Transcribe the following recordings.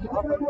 Galera,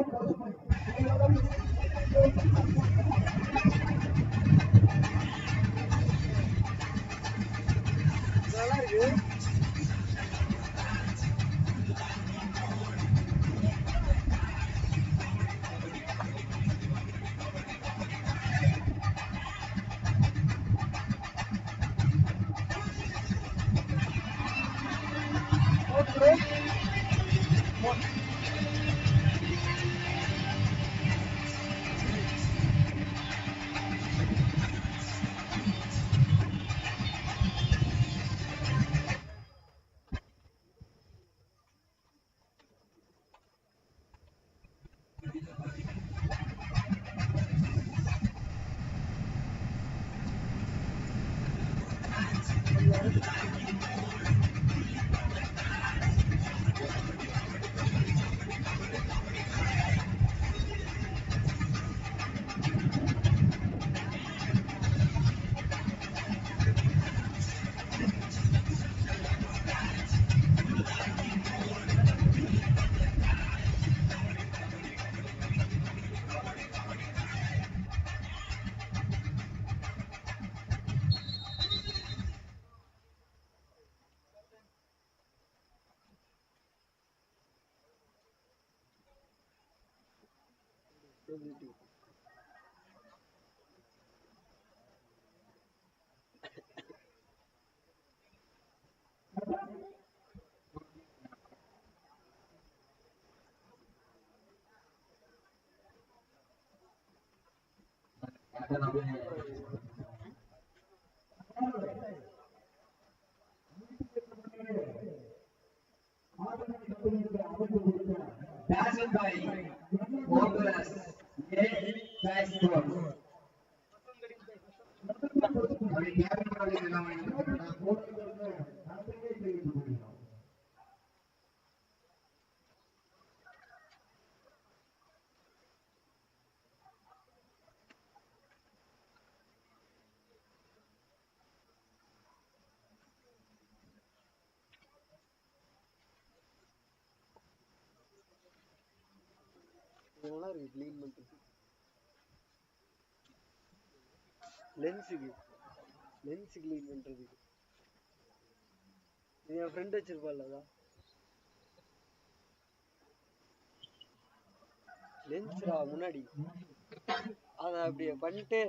probability Passing by இவங்களாம் clean பண்றது லென்ஸுக்கு லென்ஸ் க்ளீன் பண்ணுறதுக்கு என் ஃப்ரெண்ட் வச்சிருப்பாள் அதான். லென்ஸ்ரா முன்னாடி. அதை அப்படியே பண்ணிட்டு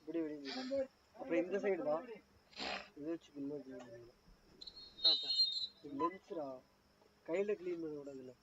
இப்படி இப்படி அப்புறம் இந்த சைடு தான் இதை வச்சு இன்னும் லென்ஸ்ரா கையில க்ளீன் பண்ண கூடாதுல்ல.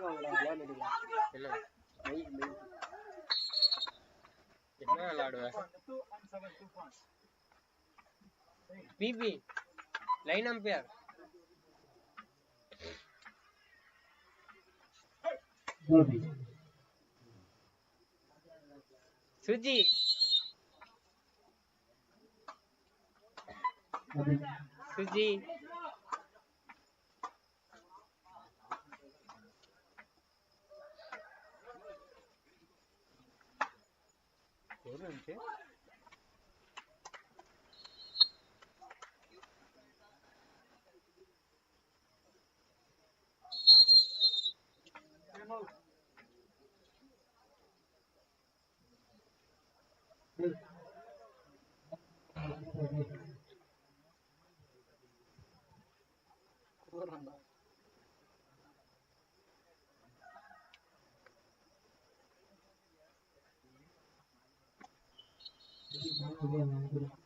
வாங்கடா விளையாண்டுக்கலாம் இல்ல மைக் மைக் என்ன விளையாடுவேன் பிபி லைன் அம்பையர் 수지. 수지. 여는데? сезон двенадцать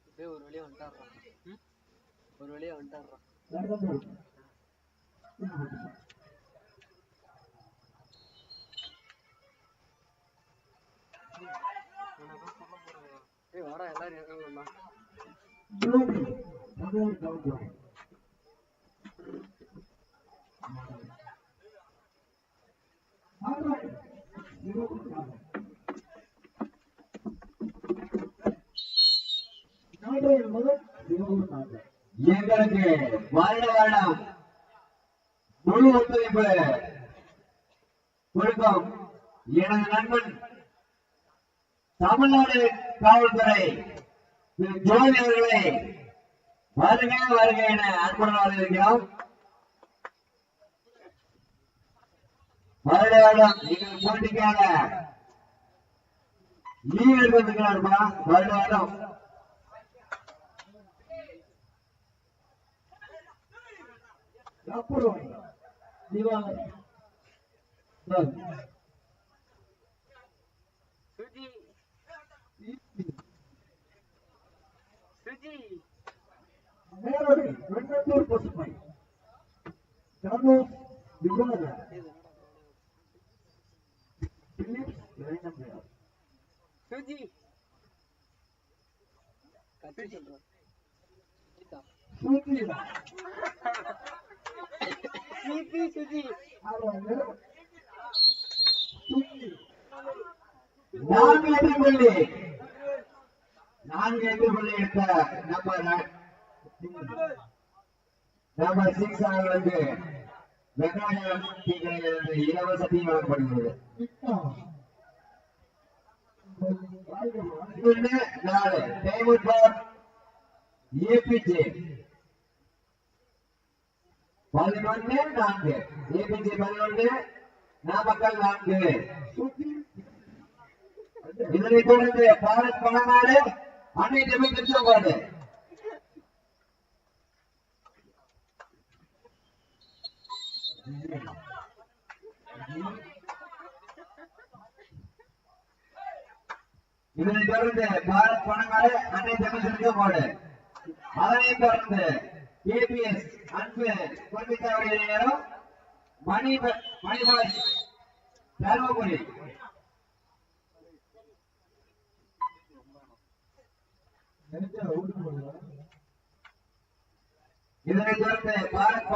அப்படியே ஒரு வழியா வந்துட்டாடுறான் ஒரு வழியா வந்துட்டாடுறான் ஏய் வாடா எல்லாரும் இறங்கலாம்டா எங்களுக்கு வருட வருடம் முழு ஒத்துழைப்பு கொடுக்கும். எனது நண்பன் தமிழ்நாடு காவல்துறை திரு ஜோதி அவர்களை வருக வருக என அன்புடன் வரவேற்கிறோம். லீவ் எடுத்திருக்கிறாருமா வருட வருடம் அப்புறம் திவாகர் சுஜி. சுஜி. நேரடி வெண்ணத்தூர் பசுமை. திவாகர் பிலிப்ஸ் இளைஞர் சுஜி கத்தி சொல்றான் கீதா சூத்திரா சிபி சுஜி நான்கு எதிர்கொள்ளி நான்கு எதிர்கொள்ளி எடுத்த நம்ம நம்ம சிக்ஸ் அவர்களுக்கு வெங்காயம் டீ கடையிலிருந்து இலவச டீ வழங்கப்படுகிறது பதினொன்று நாலு டைமண்ட் பார் ஏபிஜே பதினொன்று நான்கு ஏபிஜே பதினொன்று நாமக்கல் நான்கு இதனைத் தொடர்ந்து பாரத் பணநாடு அன்னை தமிழ் திருச்செங்கோடு இதனைத் தொடர்ந்து பாரத் பணநாடு அன்னை தமிழ் போடு அதனைத் தொடர்ந்து ஏபிஎஸ் அன்பு குறிப்பிட்ட நேரம் மணி மணிபாய் தருமபுரி இதனைத் தொடர்ந்து பாரத்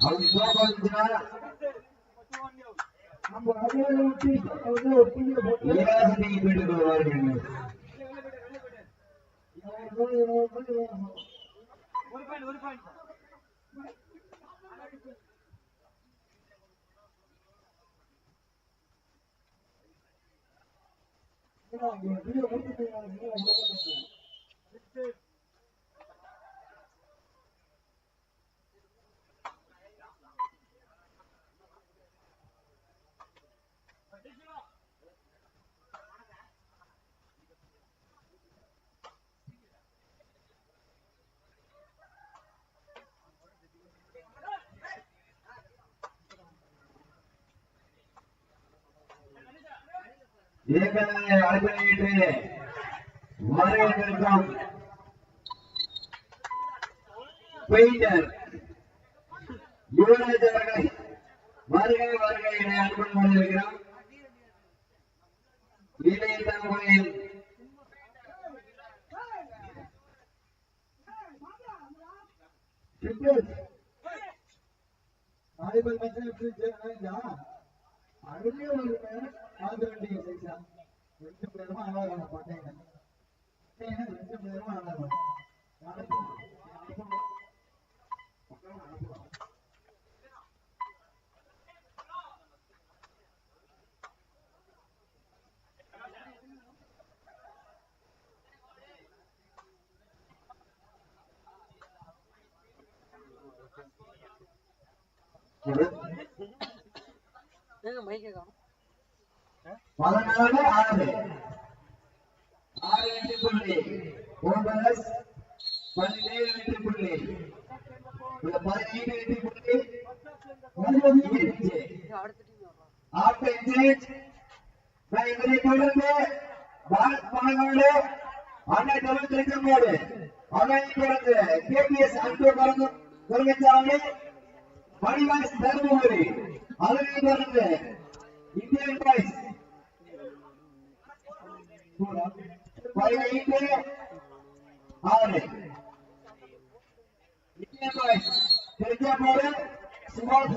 அவங்க கோபாலிச்சுனா இலவசத்தைக்கு பெற்றுக் கொள்வார்கள் ஏற்கனவே அழைப்பினையிட்டு வரவேற்கிருக்கும் பெயிண்டர் யுவராஜ் அவர்களை வருகை வருகை என அன்புடன் வரவேற்கிறோம் இளைய தலைமுறையில் வாலிபால் மேட்ச் எப்படி ஜெயிச்சா அருமையா ஒரு மேட்ச் ஆந்திர ரெண்டு ஜெயிச்சா ரெண்டு பேருமா ஆளாக மாட்டேங்க ரெண்டு பேருமா ஆளாக ஏங்க மைக்கே காணும் பதினாலு ஆறு. ஆறு எட்டு புள்ளி. ஒன்பது பதினேழு எட்டு புள்ளி. பதினைந்து எட்டு புள்ளி ஒன்பது எட்டு அடுத்த டீம் இதனை தொடர்ந்து பாரத் மாநாடு அன்னை தமிழ் திருச்செங்கோடு அதனை தொடர்ந்து கேபிஎஸ் அன்பு கலந்து கொள்கைச்சாலை மணிவாஸ் தருமபுரி. அதனை தொடர்ந்து இந்தியன் பாய்ஸ். Y8 R ये गाइस फिर क्या बोले सिमोल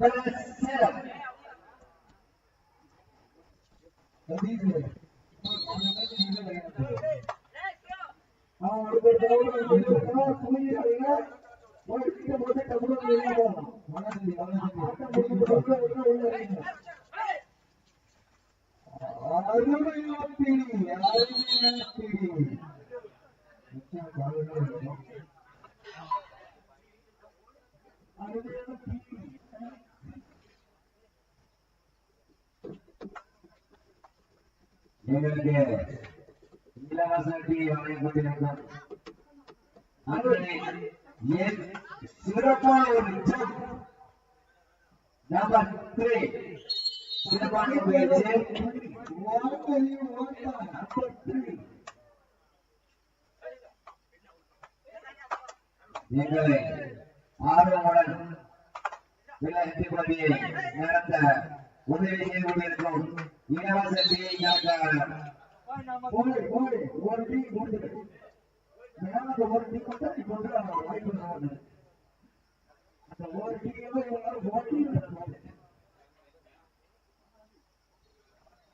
बलसेर अभी से हाँ और बोल रहा हूँ समझ नहीं आएगा और इसके बोलते टबलो लेना होगा माना नहीं माना नहीं और ನಿಮಗೆ ವಿಲಾಸಟಿ ಅವರಿಗೆ ಗೊತ್ತಿಲ್ಲ ಅಂದ್ರೆ ಏನ್ ಸಿರಪ್ಪ ಅವರು number three செய்து கொண்டிருக்கும் இலவச டீயை நடத்த ஒரு ஒரு ஒரு டீ கொண்டு எனக்கு ஒரு டீ கொண்டு நீ கொண்டு வர வாய்ப்பு இல்லை. அந்த ஒரு டீயவே இவங்க ஓட்டி நதி சிக்கின பாரு ஆயம் போது மேடி ஊர் போய் போய் சரி ஆயம்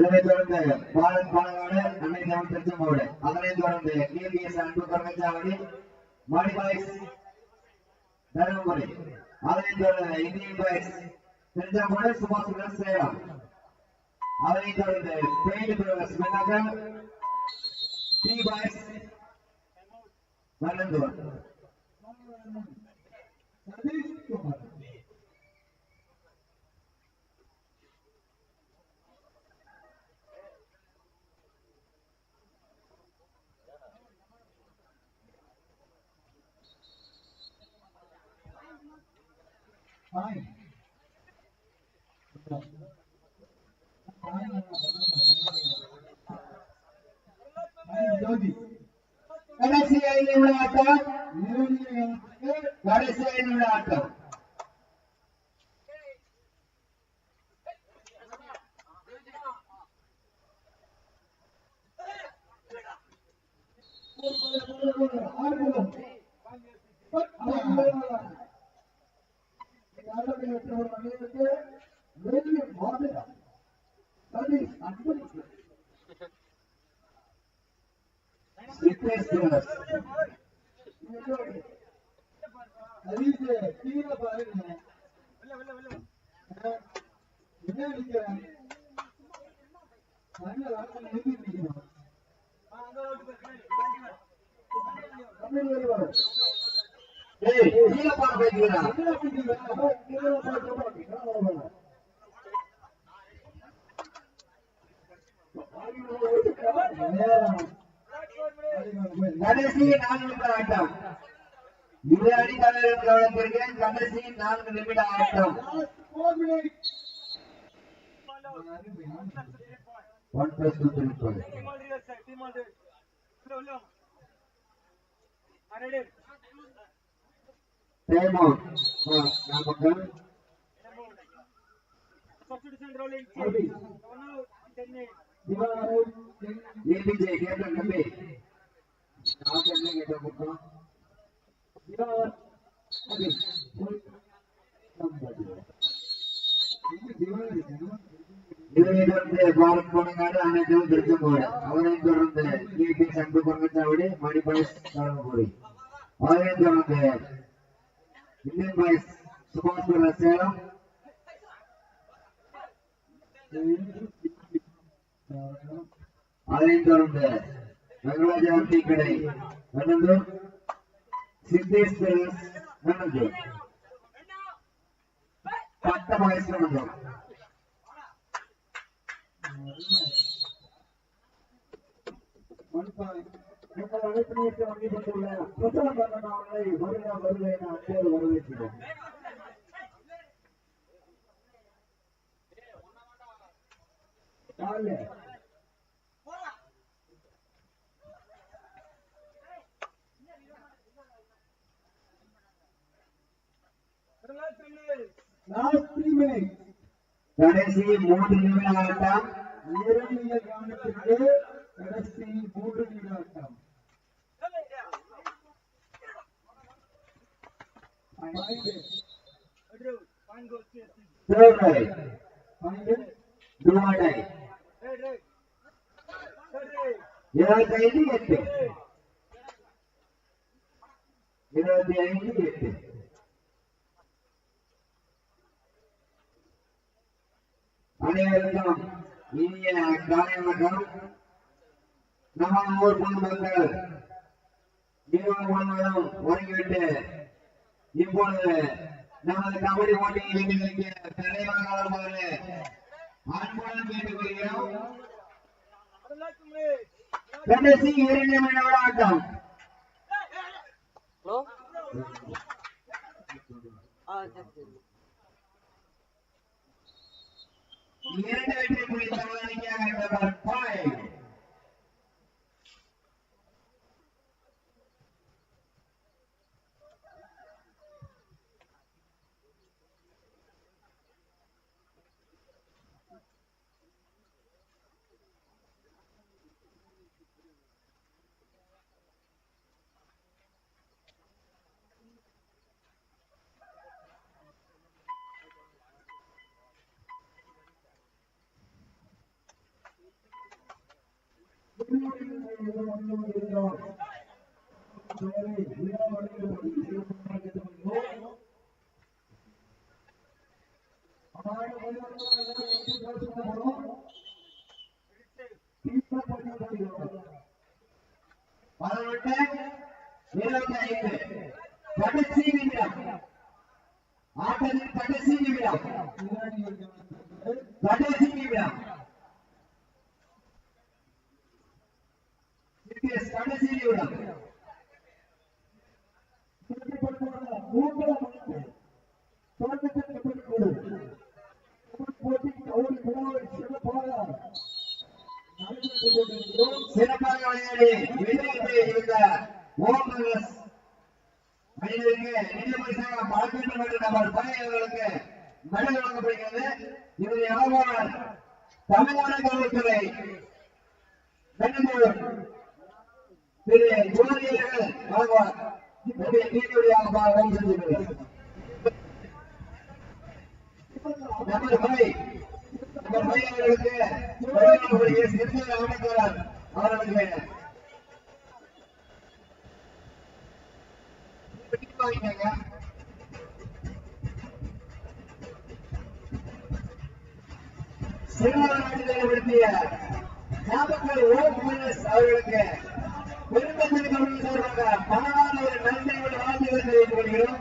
இதனைத் தொடர்ந்து பாலன் பாலவாடு அன்னை தமிழ் திருச்செங்கோடு. அதனைத் தொடர்ந்து கேபிஎஸ் அன்பு பரமச்சாவடி மாடி பாய்ஸ் தருமபுரி. அதனைத் தொடர்ந்து Indian boys Tiruchengode Subash brothers Salem. அதனைத் தொடர்ந்து பெயிண்ட் பிரதர்ஸ் விண்ணகம் டி பாய்ஸ் வல்லந்தூர் சதீஷ் குமார் fine. No. ಕಡಸಿ ಐನೂರ ಆಟ ಕಡಸಿ ಐನೂರ ಆಟ ಆರು நிக்கிறேன் நல்ல கீழே பாரு என்ன பிடிக்கிறா கீழே கடைசி நான்கு நிமிட ஆட்டம் இரு அணி தலைவர் கவனத்திற்கு கடைசி நான்கு நிமிட ஆட்டம் ஒன் பிளஸ் டூ திருப்பது టైమౌట్ నామకం ఏబిజే కేప్టన్ కంపి నాకెన్నే గేట బుక్ ಭಾರತ್ ಕೊಡಂಗಾಡ ಆನೆ ದೇವ್ ದುರ್ಗಂಗೋಡ ಅವನೇನ್ ಬರುತ್ತೆ ಕೆ ಕೆ ಸಂಘ ಬಂಗತ್ತಾವಡಿ ಮಣಿಪಾಲ್ ಸಾರಂಗೋಡಿ ಅವನೇನ್ ಬರುತ್ತೆ Indian boys Subash brother Salem அதனைத் தொடர்ந்து ரங்கராஜா டீ கடை வெண்ணந்தூர் சித்தேஷ் பிரதர்ஸ் வெண்ணந்தூர் பட்ட பாய்ஸ் point. எங்கள் அழைப்பினைக்கு வழங்கப்பட்டுள்ள பிரசவ கண்ணனாவலை வருக வருக என அன்போடு வரவேற்கிறோம். நாலு லாஸ்ட் கடைசி மூன்று நிமிட ஆட்டம் இரண்டு கவனத்திற்கு கடைசி மூன்று நிமிடம் third right point do or die இருபத்தி ஐந்து எட்டு இருபத்தி ஐந்து எட்டு அனைவருக்கும் இனிய காலை வணக்கம் நம்ம ஊர் பொதுமக்கள் இரவு முழுவதும் ஒருங்கிவிட்டு இப்பொழுது நமது கபடி போட்டியில் எங்களுக்கு தலைவராக வருமாறு அன்புடன் கேட்டுக்கொள்கிறோம். கடைசி இரண்டு நிமிட ஆட்டம் ஹலோ? ஆ சரி சரி. இரண்டு வெற்றி புள்ளி நம்பர் கடைசி நிமிடம் ஆட்டத்தின் கடைசி நிமிடம் கடைசி சிறப்பாக விளையாடி வெற்றி இருந்த ஓம் மனிதருக்கு நிதி பரிசாக பாராட்டு மற்றும் நபர் பணியாளர்களுக்கு மெடல் வழங்கப்படுகிறது இதனை ஆழ்வார் தமிழ்நாடு காவல்துறை பெண்ணூர் திரு ஜோதியர்கள் ஆழ்வார் என்னுடைய ஓம் செஞ்சிருக்கிறார் அவர்களுக்கு நாமக்கல் ஓம் அவர்களுக்கு பெருந்தன்மை சொல்றாங்க சார்பாக பணமான ஒரு நன்மையோடு வாழ்த்துக்களை தெரிவித்துக் கொள்கிறோம்.